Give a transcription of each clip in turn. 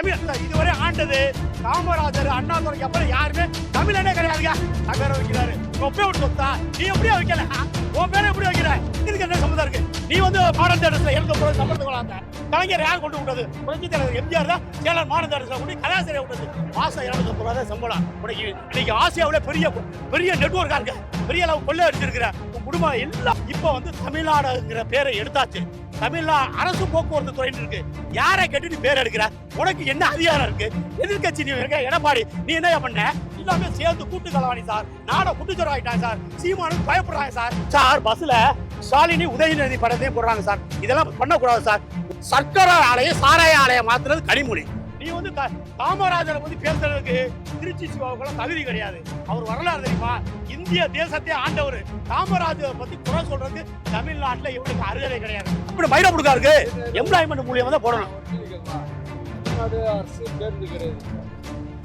தமிழ் இதுவரை ஆண்டது காமராஜர் அண்ணாதுரைக்கு அப்புறம் யாருமே தமிழனே கிடையாதுங்க. நகர வைக்கிறாரு ஒப்பே விட்டு சொத்தா நீ எப்படியா வைக்கல? உன் பேரை எப்படி வைக்கிற? இதுக்கு என்ன சம்மந்தம் இருக்கு? நீ வந்து மாடல் தேட்டர்ஸ்ல எழுத போற சம்மந்தம் கொள்ளாத கலைஞர் யார் கொண்டு விட்டது? புரட்சி தலைவர் எம்ஜிஆர் தான் சேலம் மாடல் தேட்டர்ஸ்ல கொண்டு கலாசிரியர் விட்டது. மாசம் இருநூத்தி போறாத சம்பளம். உனக்கு இன்னைக்கு ஆசியாவுல பெரிய பெரிய நெட்வொர்க்கா இருக்கு. பெரிய அளவு கொள்ளை அடிச்சிருக்கிற. உன் குடும்பம் எல்லாம் இப்போ வந்து தமிழ்நாடுங்கிற பேரை எடுத்தாச்சு. தமிழ்நாடு அரசு போக்குவரத்து துறை இருக்கு. யாரை கேட்டு நீ பேர் எடுக்கிற? உனக்கு என்ன அதிகாரம் இருக்கு? எதிர்க்கட்சி நீ இருக்க எடப்பாடி நீ என்ன பண்ண? எல்லாமே சேர்ந்து கூட்டு கலவாணி சார். நாட குட்டுச்சோரம் ஆயிட்டாங்க சார். சீமானு பயப்படுறாங்க சார். சார் பஸ்ல ஸ்டாலினி உதயநிதி படத்தையும் போடுறாங்க சார். இதெல்லாம் பண்ணக்கூடாது சார். சர்க்கரை ஆலையை சாராய ஆலையை மாத்துறது கனிமொழி. நீ வந்து காமராஜரை வந்து பேசுறதுக்கு திருச்சி சிவாவுக்குலாம் தகுதி கிடையாது. அவர் வரலாறு தெரியுமா? இந்திய தேசத்தை ஆண்டவர் காமராஜரை பத்தி குறை சொல்றது தமிழ்நாட்டுல இவனுக்கு அருகதை கிடையாது. இப்படி மயிரப்புடுக்கா இருக்கு எம்ப்ளாய்மெண்ட் மூலியமா தான் போடணும். அரசு பேருந்து கிடையாது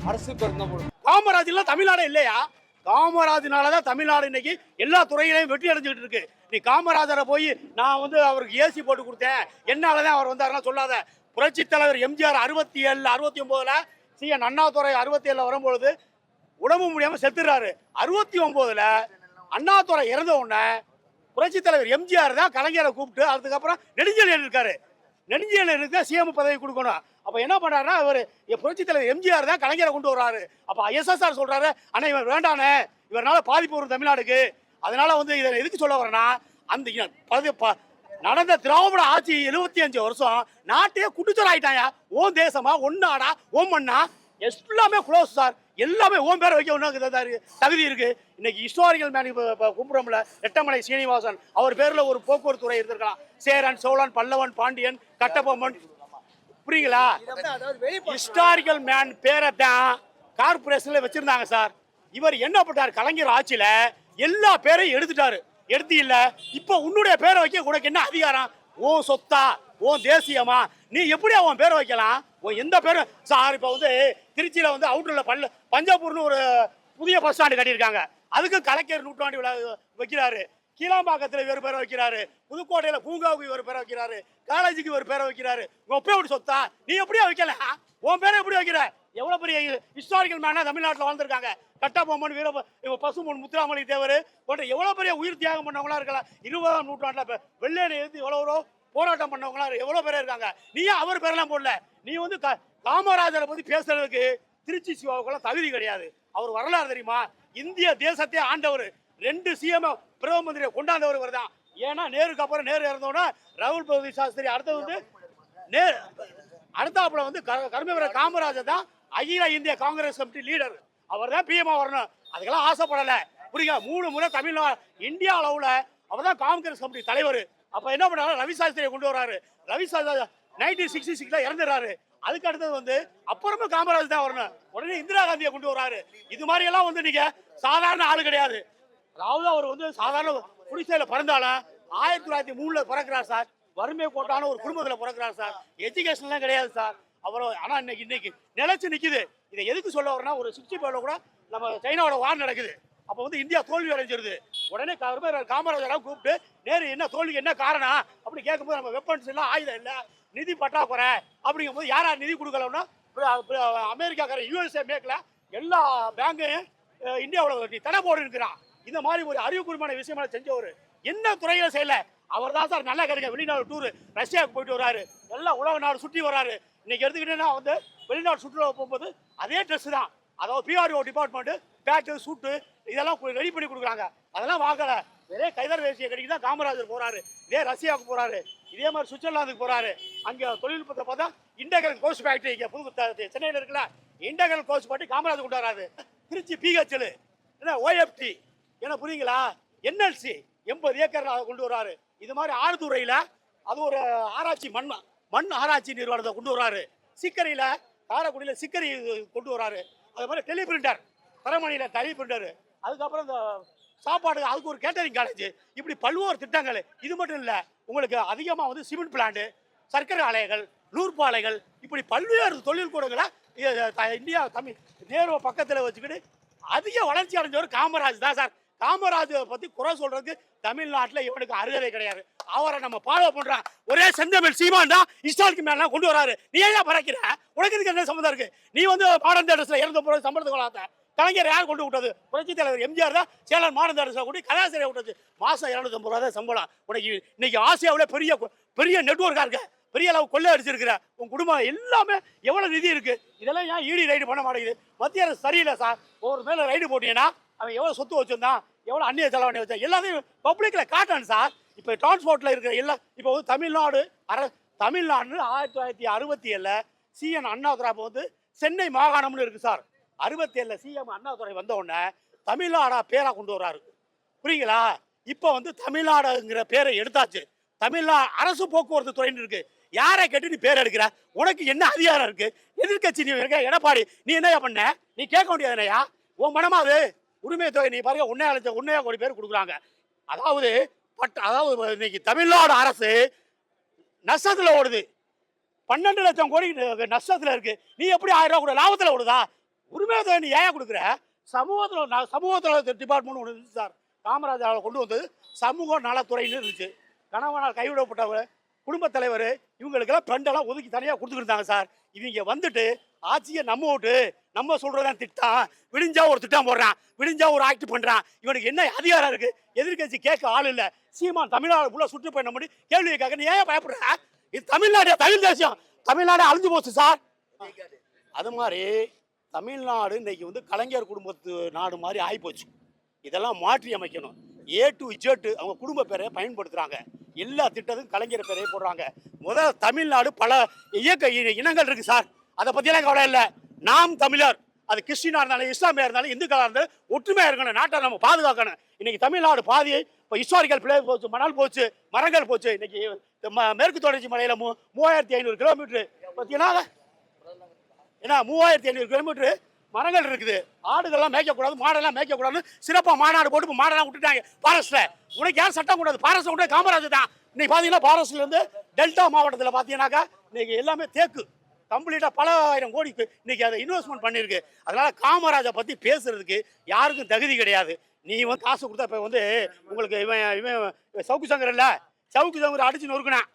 அரசு பேருந்து தான் காமராஜ் எல்லாம் தமிழ்நாடு இல்லையா? காமராஜனால தான் தமிழ்நாடு இன்னைக்கு எல்லா துறையிலையும் வெற்றி அடைஞ்சுக்கிட்டு இருக்கு. நீ காமராஜரை போய் நான் வந்து அவருக்கு ஏசி போட்டு கொடுத்தேன். என்னால தான் அவர் வந்தாருன்னா சொல்லாத. புரட்சி தலைவர் எம்ஜிஆர் அறுபத்தி ஏழுல அறுபத்தி ஒன்பதுல சி. என். அண்ணாதுரை அறுபத்தி ஏழுல வரும்பொழுது உடம்பு முடியாம செத்துறாரு. அறுபத்தி ஒன்பதுல அண்ணாதுரை இறந்த உடனே புரட்சி தலைவர் எம்ஜிஆர் தான் கலைஞரை கூப்பிட்டு அதுக்கப்புறம் நெடுஞ்செழியன் இருக்காரு. நெடுஞ்செழியனுக்கு தான் சிஎம் பதவி கொடுக்கணும். அப்ப என்ன பண்றாருன்னா இவர் புரட்சி தலைவர் எம்ஜிஆர் தான் கலைஞரை கொண்டு வர்றாரு. அப்ப ஐஎஸ்எஸ்ஆர் சொல்றாரு ஆனால் இவர் வேண்டானே இவரால் பாதிப்பு வரும் தமிழ்நாடுக்கு. அதனால வந்து இதை எதுக்கு சொல்ல வரேன்னா அந்த இ- ப- நடந்த திராவிட ஆட்சி எழுபத்தி அஞ்சு வருஷம் நாட்டையே குட்டுச்சல் ஆயிட்டாயா ஓம் தேசமா ஒன்னாடா ஓம் மண்ணா? எல்லாமே க்ளோஸ் சார் எல்லாமே ஓம் பேரை வைக்க ஒன்று தகுதி இருக்கு. இன்னைக்கு ஹிஸ்டாரிக்கல் மேன் கும்புறம்ல எட்டமலை சீனிவாசன் அவர் பேர்ல ஒரு போக்குவரத்து துறை இருந்திருக்கலாம். சேரன் சோழன் பல்லவன் பாண்டியன் கட்டபொம்மன். புரியுங்களா? ஹிஸ்டாரிக்கல் மேன் பேரை தான் கார்பரேஷன்ல வச்சிருந்தாங்க சார். இவர் என்ன பண்ணார்? கலைஞர் ஆட்சியில எல்லா பேரையும் எடுத்துட்டாரு. எடுத்து இல்லை. இப்போ உன்னுடைய பேரை வைக்க உனக்கு என்ன அதிகாரம்? ஓ சொத்தா? ஓ தேசியமா? நீ எப்படி அவன் பேரை வைக்கலாம்? உன் எந்த பேரும் சார் இப்போ வந்து திருச்சியில் வந்து அவுட்டரில் பல்ல பஞ்சாபூர்னு ஒரு புதிய பஸ் ஸ்டாண்டு கட்டியிருக்காங்க. அதுக்கு கலைஞர் நூற்றாண்டு விழா வைக்கிறாரு. கீழாம்பாக்கத்தில் இவர் பேரை வைக்கிறாரு. புதுக்கோட்டையில் பூங்காவுக்கு இவர் பேரை வைக்கிறாரு. காலேஜுக்கு இவர் பேரை வைக்கிறாரு. உன் ஒப்பே சொத்தா? நீ எப்படியா வைக்கல? உன் பேரை எப்படி வைக்கிற? எவ்வளவு பெரிய ஹிஸ்டாரிக்கல் மேனாக தமிழ்நாட்டில் வாழ்ந்திருக்காங்க. கட்டபொம்மன் வீர பசுமன் முத்துராமலி தேவர் போன்ற எவ்வளவு பெரிய உயிர் தியாகம் பண்ணவங்களா இருக்கலாம். இருபதாம் நூற்றாண்டில் இப்போ வெள்ளையனை எதிர்த்து எவ்வளோ போராட்டம் பண்ணவங்களா எவ்வளோ பேர் இருக்காங்க. நீ அவர் பேரெல்லாம் போடல? நீ வந்து கா- காமராஜரை பத்தி பேசுறதுக்கு திருச்சி சிவாவுக்கெல்லாம் தகுதி கிடையாது. அவர் வரலாறு தெரியுமா? இந்திய தேசத்தை ஆண்டவர் ரெண்டு சிஎம் பிரதம மந்திரியை கொண்டாந்தவர் இவர் தான் ஏன்னா நேருக்கு அப்புறம் நேரு இறந்தோன்னா ராகுல் பிரதி சாஸ்திரி அடுத்தது வந்து நேரு அடுத்தாப்புல வந்து க- காமராஜர் தான் அகில இந்திய காங்கிரஸ் கமிட்டி லீடர் அவர் தான் பிஎம்ஓ வரணும். அதுக்கெல்லாம் ஆசைப்படலை. புரியுங்க மூணு முறை தமிழ்நாடு இந்தியா அளவில் அவர் தான் காங்கிரஸ் கமிட்டி தலைவர். அப்போ என்ன பண்ணாரு ரவி சாஸ்திரியை கொண்டு வராரு ரவி சாஸ்திரி நைன்டீன் சிக்ஸ்டி சிக்ஸில் இறந்துறாரு அதுக்கு அடுத்தது வந்து அப்புறமா காமராஜ் தான் வரணும். உடனே இந்திரா காந்தியை கொண்டு வராரு இது மாதிரி எல்லாம் வந்து நீங்க சாதாரண ஆள் கிடையாது. அதாவது அவர் வந்து சாதாரண குடிசையில் பிறந்தாலும் ஆயிரத்தி தொள்ளாயிரத்தி மூணுல பிறக்கிறார் சார். வறுமை கோட்டான ஒரு குடும்பத்தில் பிறக்கிறார் சார். எஜுகேஷன்லாம் கிடையாது சார். அவர் ஆனால் இன்னைக்கு இன்னைக்கு நிலைச்சு நிற்குது இதை எதுக்கு சொல்ல வரனா ஒரு சிக்ஸ்டி ஃபைவ்ல கூட நம்ம சைனாவோட வார் நடக்குது. அப்போ வந்து இந்தியா தோல்வி அடைஞ்சிருது. உடனே கருமர் காமராஜராக கூப்பிட்டு நேரு என்ன தோல்விக்கு என்ன காரணம்? அப்படி கேட்கும்போது நம்ம வெப்பன்ஸ் எல்லாம் ஆயுதம் இல்லை நிதி பற்றாக்குறை அப்படிங்கும்போது யார் யார் நிதி கொடுக்கலன்னா அமெரிக்காக்கார யூஎஸ்ஏ மேக்கில் எல்லா பேங்கையும் இந்தியாவில் நீ தடை போடு இருக்கிறான் இந்த மாதிரி ஒரு அறிவுக்குறிமான விஷயமெல்லாம் செஞ்சவர். என்ன துறையில செய்யல? அவர் தான் சார் நல்லா கிடைக்க வெளிநாடு டூர் ரஷ்யாவுக்கு போயிட்டு வராரு எல்லாம் உலக நாடு சுற்றி வராரு இன்னைக்கு எடுத்துக்கிட்டீங்கன்னா வந்து வெளிநாடு சுற்றுலா போகும்போது அதே ட்ரெஸ் தான். அதாவது பிஆர்ஓ டிபார்ட்மெண்ட்டு பேட்டு சூட்டு இதெல்லாம் ரெடி பண்ணி கொடுக்குறாங்க. அதெல்லாம் வாங்கலை. இதே கைதர் வேசிய கடைக்கு தான் காமராஜர் போகிறாரு இதே ரஷ்யாவுக்கு போகிறாரு இதே மாதிரி சுவிட்சர்லாந்துக்கு போகிறாரு அங்கே தொழில்நுட்பத்தை பார்த்தா இண்டகரன் கோஸ் ஃபேக்ட்ரி இங்கே புது சென்னையில் இருக்கல இருக்குல்ல. இண்டகரல் கோச் பாட்டி காமராஜர் கொண்டு வராரு திருச்சி பிஹெச்எல் என்ன ஓஎஃப்டி என்ன புரியுங்களா? என்எல்சி எண்பது ஏக்கர் கொண்டு வர்றாரு. இது மாதிரி ஆழ்துறையில அது ஒரு ஆராய்ச்சி மண்மை மண் ஆராய்ச்சி நிறுவனத்தை கொண்டு வராரு. சிக்கரியில் காரக்குடியில் சிக்கரி கொண்டு வராரு. அது மாதிரி டெலி பிரிண்டர் தரமணியில் டெலி பிரிண்டர் அதுக்கப்புறம் இந்த சாப்பாடு அதுக்கு ஒரு கேட்டரிங் காலேஜ். இப்படி பல்வேறு திட்டங்கள். இது மட்டும் இல்லை உங்களுக்கு அதிகமாக வந்து சிமெண்ட் பிளான்ட் சர்க்கரை ஆலைகள் நூற்பாலைகள் இப்படி பல்வேறு தொழில்கூடங்களை இந்தியா தமிழ் நேரு பக்கத்தில் வச்சுக்கிட்டு அதிக வளர்ச்சி அடைஞ்சவர் காமராஜ் தான் சார். காமராஜரை பத்தி குறை சொல்றதுக்கு தமிழ்நாட்டில் இவனுக்கு அருகதை கிடையாது. அவரை நம்ம ஃபாலோ பண்றான் ஒரே செந்தமிழ் சீமான் தான் இஸ்டாலுக்கு மேலாம் கொண்டு வராரு. நீ ஏன் பறக்கிற? உனக்கு இதுக்கு என்ன சம்மந்தம் இருக்கு? நீ வந்து மாடந்த தேட்டர்ஸ்ல இறந்த போது சம்பளத்துக்கு கொள்ளாத. கலைஞர் யார் கொண்டு விட்டது? புரட்சி தலைவர் எம்ஜிஆர் தான் சேலம் மாடர்ன் தேட்டர்ஸ்ல கூட்டி கலாசிரியை விட்டது மாசம் இரநூத்தம்பது ரூபா தான் சம்பளம். உனக்கு இன்னைக்கு ஆசியாவில் பெரிய பெரிய நெட்ஒர்க்காக இருக்க. பெரிய அளவு கொள்ளை அடிச்சிருக்கிற. உன் குடும்பம் எல்லாமே எவ்வளோ நிதி இருக்குது இதெல்லாம் ஏன் ஈடி ரைடு பண்ண மாட்டேங்குது? மத்திய அரசு சரியில்லை சார். ஒரு மேலே ரைடு போட்டீங்கன்னா அவன் எவ்வளோ சொத்து வச்சிருந்தான் எவ்வளோ அந்நிய செலவணி வச்சான் எல்லாத்தையும் பப்ளிக்கில் காட்டணும் சார். இப்போ டிரான்ஸ்போர்ட்டில் இருக்கிற எல்லா இப்போ வந்து தமிழ்நாடு அர தமிழ்நாடு ஆயிரத்தி தொள்ளாயிரத்தி அறுபத்தி ஏழில் சிஎன் அண்ணாதுரை வந்து சென்னை மாகாணம்னு இருக்குது சார். அறுபத்தி ஏழில் சிஎம் அண்ணாதுரை வந்தவுடனே தமிழ்நாடா பேராக கொண்டு வர்றாரு. புரியுங்களா? இப்போ வந்து தமிழ்நாடுங்கிற பேரை எடுத்தாச்சு. தமிழ்நா அரசு போக்குவரத்து துறைன்னு இருக்கு. யாரை கேட்டு நீ பேர் எடுக்கிற? உனக்கு என்ன அதிகாரம் இருக்கு? எதிர்க்கட்சி நீ இருக்க எடப்பாடி நீ என்னையா பண்ண? நீ கேட்க முடியாது என்னையா உன் மனமா அது உரிமை தொகை நீ பாருங்க உன்னையா லட்சம் உன்னையா கோடி பேர் கொடுக்குறாங்க. அதாவது பட் அதாவது இன்னைக்கு தமிழ்நாடு அரசு நஷ்டத்தில் ஓடுது. பன்னெண்டு லட்சம் கோடி நஷ்டத்தில் இருக்கு. நீ எப்படி ஆயிரம் ரூபா கூட லாபத்தில் ஓடுதா? உரிமை தொகை நீ ஏன் கொடுக்குற? சமூகத்தில் சமூகத்தில் டிபார்ட்மெண்ட் ஒன்று இருந்துச்சு சார். காமராஜாவில் கொண்டு வந்தது சமூக நலத்துறைன்னு இருந்துச்சு. கணவனால் கைவிடப்பட்டவர் குடும்பத் தலைவர் இவங்களுக்கெல்லாம் பெண்டெல்லாம் ஒதுக்கி தனியாக கொடுத்துக்கிட்டாங்க சார். இவங்க வந்துட்டு ஆட்சியை நம்ம விட்டு நம்ம சொல்கிறதான் திட்டம் விடிஞ்சா ஒரு திட்டம் போடுறான் விடிஞ்சா ஒரு ஆக்ட் பண்ணுறான் இவனுக்கு என்ன அதிகாரம் இருக்குது எதிர்க்கட்சி கேட்க ஆள் இல்லை. சீமான் தமிழ்நாடு ஃபுல்லாக சுற்றுப்பயணம் பண்ணி கேள்வி கேட்க நீ ஏன் பயப்படுற? இது தமிழ்நாடு தமிழ் தேசியம் தமிழ்நாடு அழிஞ்சு போச்சு சார். அது மாதிரி தமிழ்நாடு இன்னைக்கு வந்து கலைஞர் குடும்பத்து நாடு மாதிரி ஆகிப்போச்சு இதெல்லாம் மாற்றி அமைக்கணும். ஏ டு இஜெட் அவங்க குடும்ப பேரை பயன்படுத்துகிறாங்க எல்லா திட்டத்துக்கும் கலைஞர் பேரையே போடுறாங்க. முதல் தமிழ்நாடு பல இயக்க இனங்கள் இருக்கு சார். அதை பற்றியெல்லாம் கவலை இல்லை. நாம் தமிழர். அது கிறிஸ்டினா இருந்தாலும் இஸ்லாமியா இருந்தாலும் இந்துக்களா இருந்தாலும் ஒற்றுமையா இருக்கணும். நாட்டை நம்ம பாதுகாக்கணும். இன்னைக்கு தமிழ்நாடு பாதி இப்போ ஹிஸ்டாரிக்கல் பிளே போச்சு மணல் போச்சு மரங்கள் போச்சு. இன்னைக்கு ம- மேற்கு தொடர்ச்சி மலையில மூ மூவாயிரத்தி ஐநூறு கிலோமீட்டரு பார்த்தீங்கன்னா ஏன்னா மூவாயிரத்தி ஐநூறு கிலோமீட்டரு மரங்கள் இருக்குது. ஆடுகள்லாம் மேய்க்கக்கூடாது மாடெல்லாம் மேய்க்கக்கூடாதுன்னு சிறப்பாக மாநாடு போட்டு இப்போ மாடெல்லாம் விட்டுட்டாங்க. ஃபாரஸ்ட்டில் உனக்கு யார் சட்டம் கூடாது ஃபாரஸ்ட் கூட காமராஜர் தான். இன்னைக்கு பார்த்தீங்கன்னா ஃபாரஸ்ட்லேருந்து டெல்டா மாவட்டத்தில் பார்த்தீங்கன்னாக்கா இன்னைக்கு எல்லாமே தேக்கு. கம்ப்ளீட்டாக பல ஆயிரம் கோடிக்கு இன்னைக்கு அதை இன்வெஸ்ட்மெண்ட் பண்ணியிருக்கு. அதனால காமராஜை பற்றி பேசுறதுக்கு யாருக்கும் தகுதி கிடையாது. நீ வந்து காசு கொடுத்தா இப்போ வந்து உங்களுக்கு இவன் இவன் சவுக்கு சங்கர் இல்லை? சவுக்கு சங்கர் அடிச்சு நொறுக்குனான்.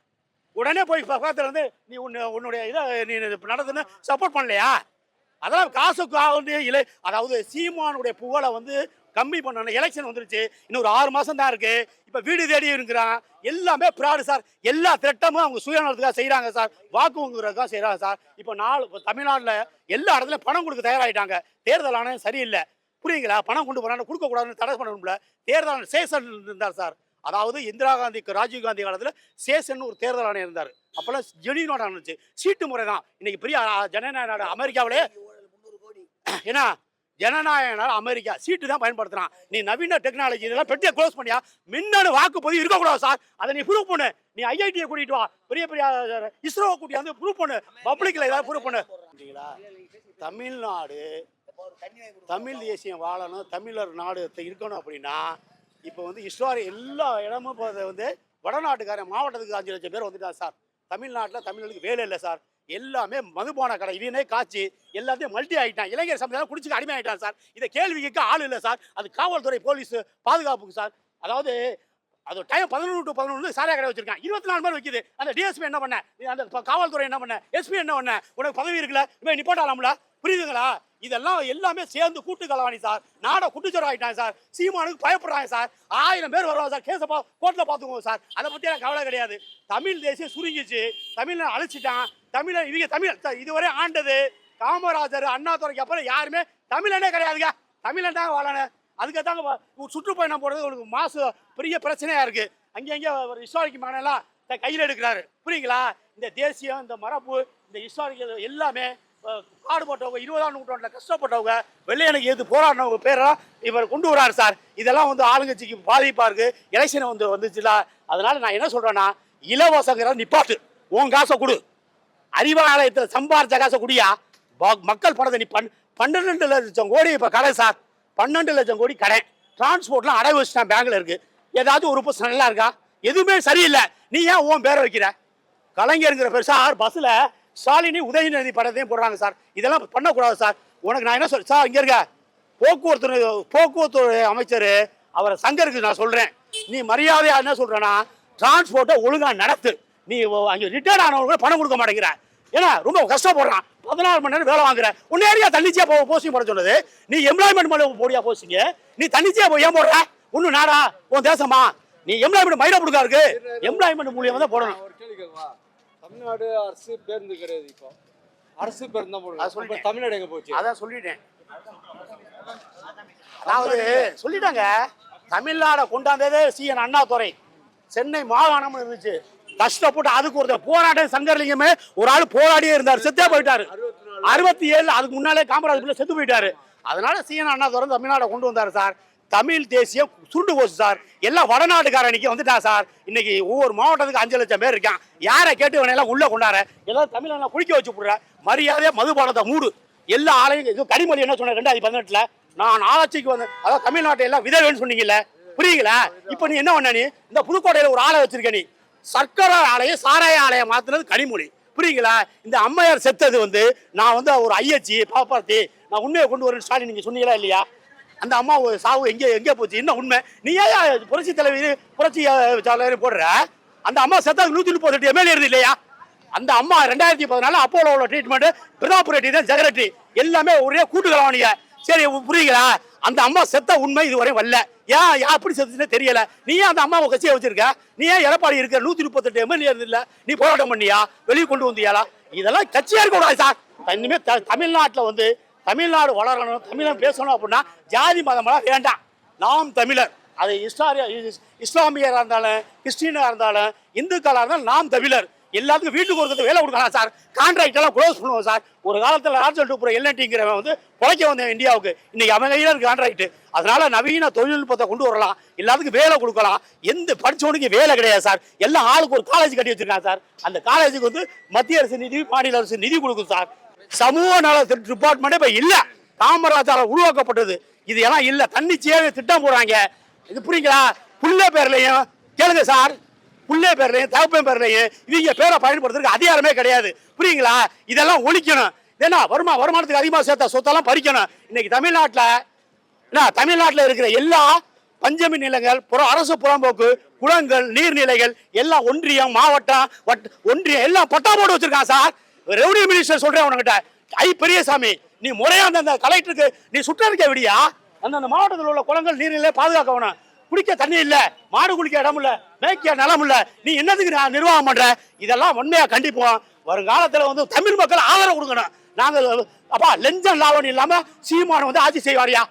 உடனே போய் பக்கத்துல இருந்து நீ உன்னுடைய இதை நீ நடத்துன்னு சப்போர்ட் பண்ணலையா? அதெல்லாம் காசுக்கு ஆகுது இல்லை அதாவது சீமானுடைய புகழை வந்து கம்மி பண்ணணும். எலெக்ஷன் வந்துருச்சு. இன்னும் ஒரு ஆறு மாதம் தான் இருக்குது இப்போ வீடு தேடி இருக்கிறான் எல்லாமே பிராடு சார். எல்லா திட்டமும் அவங்க சுயநலத்துக்காக செய்கிறாங்க சார். வாக்கு வாங்குறதுக்காக செய்கிறாங்க சார். இப்போ நாலு இப்போ தமிழ்நாட்டில் எல்லா இடத்துலையும் பணம் கொடுக்க தயாராகிட்டாங்க தேர்தல் ஆணையம் சரியில்லை. புரியுங்களா பணம் கொண்டு போறாங்க கொடுக்கக்கூடாதுன்னு தடை பண்ணணும்ல தேர்தல் ஆணையம் சேசன் இருந்தார் சார். அதாவது இந்திரா காந்திக்கு ராஜீவ் காந்தி காலத்தில் சேசன் ஒரு தேர்தல் ஆணையம் இருந்தார். அப்போல்லாம் ஜெனினோட இருந்துச்சு சீட்டு முறை தான். இன்னைக்கு பெரிய ஜனநாயக நாடு அமெரிக்காவிலே ஏன்னா ஜனநாயகனால் அமெரிக்கா சீட்டு தான் பயன்படுத்துறான். நீ நவீன டெக்னாலஜி இதெல்லாம் பெட்டியை க்ளோஸ் பண்ணியா? மின்னணு வாக்குப்பதிவு இருக்கக்கூடாது சார். அதை நீ ப்ரூவ் பண்ணு. நீ ஐஐடியை கூட்டிட்டு வா. பெரிய பெரிய இஸ்ரோவை கூட்டி வந்து ப்ரூவ் பண்ணு. பப்ளிக்கில் ஏதாவது ப்ரூவ் பண்ணு. தமிழ்நாடு தமிழ் தேசியம் வாழணும் தமிழர் நாடு இருக்கணும் அப்படின்னா இப்போ வந்து ஹிஸ்டாரி எல்லா இடமும் இப்போ வந்து வடநாட்டுக்காரன் மாவட்டத்துக்கு அஞ்சு லட்சம் பேர் வந்துட்டாங்க சார். தமிழ்நாட்டில் தமிழர்களுக்கு வேலை இல்லை சார். எல்லாமே மதுபான கடை. இவனே காய்ச்சி எல்லாத்தையும் மல்டி ஆகிட்டான் இளைஞர் சமுதாயம் குடிச்சுக்க அடிமை ஆகிட்டான் சார். இதை கேள்வி கேட்க ஆள் இல்லை சார். அது காவல்துறை போலீஸ் பாதுகாப்புக்கு சார். அதாவது அது டைம் பதினொன்று டு பதினொன்று சாரியாக கடை வச்சிருக்கான் இருபத்தி நாலு மணி வைக்குது. அந்த டிஎஸ்பி என்ன பண்ண? அந்த காவல்துறை என்ன பண்ண? எஸ்பி என்ன பண்ண? உனக்கு பதவி இருக்குல்ல. இப்போ நிப்பாட்டாலாம்ல புரியுதுங்களா? இதெல்லாம் எல்லாமே சேர்ந்து கூட்டு கலவாணி சார். நாடை குட்டுச்சோரம் ஆகிட்டாங்க சார். சீமானுக்கு பயப்படுறாங்க சார். ஆயிரம் பேர் வருவாங்க சார். கேஸை பா கோர்ட்டில் பார்த்துக்குவோம் சார். அதை பற்றி எனக்கு கவலை கிடையாது. தமிழ் தேசியம் சுருங்கிச்சு. தமிழை அழிச்சிட்டான். தமிழை இவங்க தமிழ் இதுவரை ஆண்டது காமராஜர் அண்ணாதுரைக்கு அப்புறம் யாருமே தமிழனே கிடையாதுங்க. தமிழன் தான் வாழணும். அதுக்கு தாங்க ஒரு சுற்றுப்பயணம் போடுறது உங்களுக்கு மாசு பெரிய பிரச்சனையாக இருக்குது அங்கே அங்கே ஒரு ஹிஸ்டாரிக் மகனெல்லாம் கையில் எடுக்கிறாரு. புரியுங்களா? இந்த தேசியம் இந்த மரபு இந்த ஹிஸ்டாரிக் எல்லாமே பாடுபட்டவங்க இருபதாம் நூற்றாண்டில் கஷ்டப்பட்டவங்க வெள்ளையனுக்கு எது போராடினவங்க பேரெல்லாம் இவர் கொண்டு வராரு சார். இதெல்லாம் வந்து ஆளுங்கட்சிக்கு பாதிப்பாக இருக்குது எலெக்ஷன் வந்து வந்துச்சுல. அதனால் நான் என்ன சொல்கிறேன்னா இலவசங்கிற நிப்பாட்டு. உன் காசை கொடு. அறிவாலயத்தில் சம்பாரிச்ச காசை குடியா? ப- மக்கள் பணத்தை நீ பண் பன்னெண்டு லட்சம் கோடி இப்போ கடை சார். பன்னெண்டு லட்சம் கோடி கடை. டிரான்ஸ்போர்ட்லாம் அடை வச்சுட்டான் பேங்க்ல இருக்கு. ஏதாச்சும் ஒரு பர்சன் நல்லா இருக்கா? எதுவுமே சரியில்லை. நீ ஏன் உன் பேரை வைக்கிற? கலைஞருங்கிற பெருசாக பஸ்ஸில் ஸ்டாலினி உதயநிதி படத்தையும் போடுறாங்க சார். இதெல்லாம் பண்ணக்கூடாது சார். உனக்கு நான் என்ன சொல் சார் இங்கே இருக்க. போக்குவரத்து போக்குவரத்து அமைச்சர் அவரை சங்கருக்கு நான் சொல்கிறேன் நீ மரியாதையாக என்ன சொல்கிறேன்னா டிரான்ஸ்போர்ட்டை ஒழுங்காக நடத்து. நீ அங்கே ரிட்டையர்ட் ஆனவங்க பணம் கொடுக்க மாட்டேங்கிற. ஏன்னா ரொம்ப கஷ்டப்படுறான். பதினாறு மணி நேரம் வேலை வாங்குற. உன்ன ஏரியா தன்னிச்சையா போ போஸ்டிங் போட சொன்னது? நீ எம்ப்ளாய்மெண்ட் மேல போடியா போஸ்டிங் நீ தன்னிச்சையா போய் ஏன் போடுற? ஒண்ணு நாடா உன் தேசமா? நீ எம்ப்ளாய்மெண்ட் மயில கொடுக்கா இருக்கு எம்ப்ளாய்மெண்ட் மூலியமா தான் போடணும். தமிழ்நாடு அரசு பேருந்து கிடையாது இப்போ. அரசு பேருந்து தான். இப்போ தமிழ்நாடு எங்க போச்சு? அதான் சொல்லிட்டேன். அதாவது சொல்லிட்டாங்க தமிழ்நாடை கொண்டாந்ததே சிஎன் அண்ணாதுரை. சென்னை மாகாணம் இருந்துச்சு. கஷ்டப்பட்டு அதுக்கு ஒரு போராட்டம் சங்கரலிங்கமே ஒரு ஆள் போராடியே இருந்தார் செத்தே போயிட்டாரு. அறுபத்தி ஏழுல அதுக்கு முன்னாலே காமராஜ் பிள்ளை செத்து போயிட்டாரு. அதனால சிஎன் அண்ணாதுரை தமிழ்நாடை கொண்டு வந்தாரு சார். தமிழ் தேசியம் சுருண்டு போச்சு சார். எல்லாம் வடநாட்டுக்காரனிக்கு வந்துட்டா சார். இன்னைக்கு ஒவ்வொரு மாவட்டத்துக்கு அஞ்சு லட்சம் பேர் இருக்கான். யாரை கேட்டு இவனை உள்ளே உள்ள கொண்டார. எல்லாம் தமிழனை குளிக்க வச்சு விடுற மரியாதையா மதுபானத்தை மூடு. எல்லா ஆலையும் இது கனிமொழி என்ன சொன்ன ரெண்டாயிரத்தி பதினெட்டுல? நான் ஆட்சிக்கு வந்து அதாவது தமிழ்நாட்டை எல்லாம் விதவேன்னு சொன்னீங்கல்ல. புரியுங்களா இப்போ நீ என்ன பண்ண நீ? இந்த புதுக்கோட்டையில ஒரு ஆலை வச்சிருக்க நீ. சர்க்கரை ஆலையை சாராய ஆலையை மாத்துனது கனிமொழி. புரியுங்களா இந்த அம்மையார் செத்தது வந்து நான் வந்து ஒரு ஐயச்சி பாப்பாத்தி நான் உண்மையை கொண்டு வரேன் ஸ்டாலின் நீங்க சொன்னீங்களா இல்லையா? அந்த அம்மா சாவு எங்கே எங்கே போச்சு? என்ன உண்மை? நீ ஏன் புரட்சி தலைவி புரட்சி தலைவர் போடுற? அந்த அம்மா செத்தது நூற்றி முப்பத்தெட்டு எம்எல்ஏ இருந்து இல்லையா? அந்த அம்மா ரெண்டாயிரத்தி பதினாலு அப்போலோட ட்ரீட்மெண்ட் பிரதாப் ரெட்டி தான் செக்ரட்டரி எல்லாமே ஒரே கூட்டுக்கலவானிங்க சரி புரியுங்களா அந்த அம்மா செத்த உண்மை இதுவரை வரல. ஏன் யா- எப்படி செத்துனே தெரியல. நீ ஏன் அந்த அம்மாவை கட்சியை வச்சிருக்க? நீ ஏன் எடப்பாடி இருக்க? நூத்தி முப்பத்தெட்டு எம்எல்ஏ இல்ல. நீ போராட்டம் பண்ணியா? வெளியே கொண்டு வந்தியாலா இதெல்லாம் கட்சியா இருக்கக்கூடாது சார். இனிமேல் த- வந்து தமிழ்நாடு வளரணும் தமிழன் பேசணும் அப்படின்னா ஜாதி மதமெல்லாம் வேண்டாம். நாம் தமிழர். அது இஸ்லாமிய இஸ்லாமியராக இருந்தாலும் கிறிஸ்டினாக இருந்தாலும் இந்துக்களாக இருந்தாலும் நாம் தமிழர். எல்லாத்துக்கும் வீட்டுக்கு ஒருத்தர் வேலை கொடுக்கலாம் சார். கான்ட்ராக்டெல்லாம் க்ளோஸ் பண்ணுவோம் சார். ஒரு காலத்தில் ராஜல் டூப்புற எல்என்டிங்கிறவன் வந்து குறைக்க வந்தேன் இந்தியாவுக்கு. இன்னைக்கு அவன் கையில் இருக்கு கான்ட்ராக்ட் அதனால நவீன தொழில்நுட்பத்தை கொண்டு வரலாம். எல்லாத்துக்கும் வேலை கொடுக்கலாம். எந்த படித்தவனுக்கு வேலை கிடையாது சார். எல்லாம் ஆளுக்கு ஒரு காலேஜ் கட்டி வச்சிருக்காங்க சார். அந்த காலேஜுக்கு வந்து மத்திய அரசு நிதி மாநில அரசு நிதி கொடுக்கும் சார். சமூக நல டிபார்ட்மெண்ட் இப்ப இல்ல. காமராஜால உருவாக்கப்பட்டது. இது எல்லாம் இல்ல. தன்னிச்சையாக திட்டம் போடுறாங்க. இது புரியுங்களா? புள்ள பேர்லையும் கேளுங்க சார். புள்ளே பேர்லையும் தகப்பன் பேர்லையும் இவங்க பேரை பயன்படுத்துறதுக்கு அதிகாரமே கிடையாது. புரியுங்களா? இதெல்லாம் ஒழிக்கணும். ஏன்னா வருமா வருமானத்துக்கு அதிகமாக சேர்த்த சொத்தெல்லாம் பறிக்கணும். இன்னைக்கு தமிழ்நாட்டில் என்ன தமிழ்நாட்டில் இருக்கிற எல்லா பஞ்சமி நிலங்கள் புற அரசு புறம்போக்கு குளங்கள் நீர்நிலைகள் எல்லாம் ஒன்றியம் மாவட்டம் வட் ஒன்றியம் எல்லாம் பட்டா போட்டு வச்சிருக்கான் சார். ரெவன்யூ மினிஸ்டர் சொல்றேன் உனக்கிட்ட. ஐ பெரியசாமி நீ முறையா அந்த கலெக்டருக்கு நீ சுற்றறிக்கை விடியா? அந்தந்த மாவட்டத்தில் உள்ள குளங்கள் நீர்நிலை பாதுகாக்க வேணும். குடிக்க தண்ணி இல்ல மாடு குளிக்க இடம் இல்ல மேய்க்க நிலம் இல்ல நீ என்னதுக்கு நான் நிர்வாகம் பண்ற? இதெல்லாம் உண்மையா கண்டிப்போம். வருங்காலத்துல வந்து தமிழ் மக்கள் ஆதரவு கொடுக்கணும். நாங்கள் அப்பா லஞ்சம் லாவணி இல்லாம சீமானம் வந்து ஆட்சி செய்வாரியா?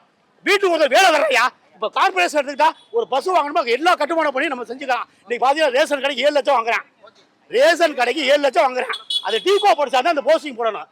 வீட்டுக்கு வந்து வேலை வர்றையா இப்போ கார்பரேஷன் எடுத்துக்கிட்டா ஒரு பஸ் வாங்கணுமா? எல்லா கட்டுமானம் பண்ணி நம்ம செஞ்சுக்கலாம். இன்னைக்கு பாத்தீங்கன்னா ரேஷன் கடைக்கு ஏழு லட்சம் வாங்குறேன். ரேஷன் கடைக்கு ஏழு லட்சம் வாங்குறேன். அது டீகோ படிச்சா தான் அந்த போஸ்டிங் போடணும்.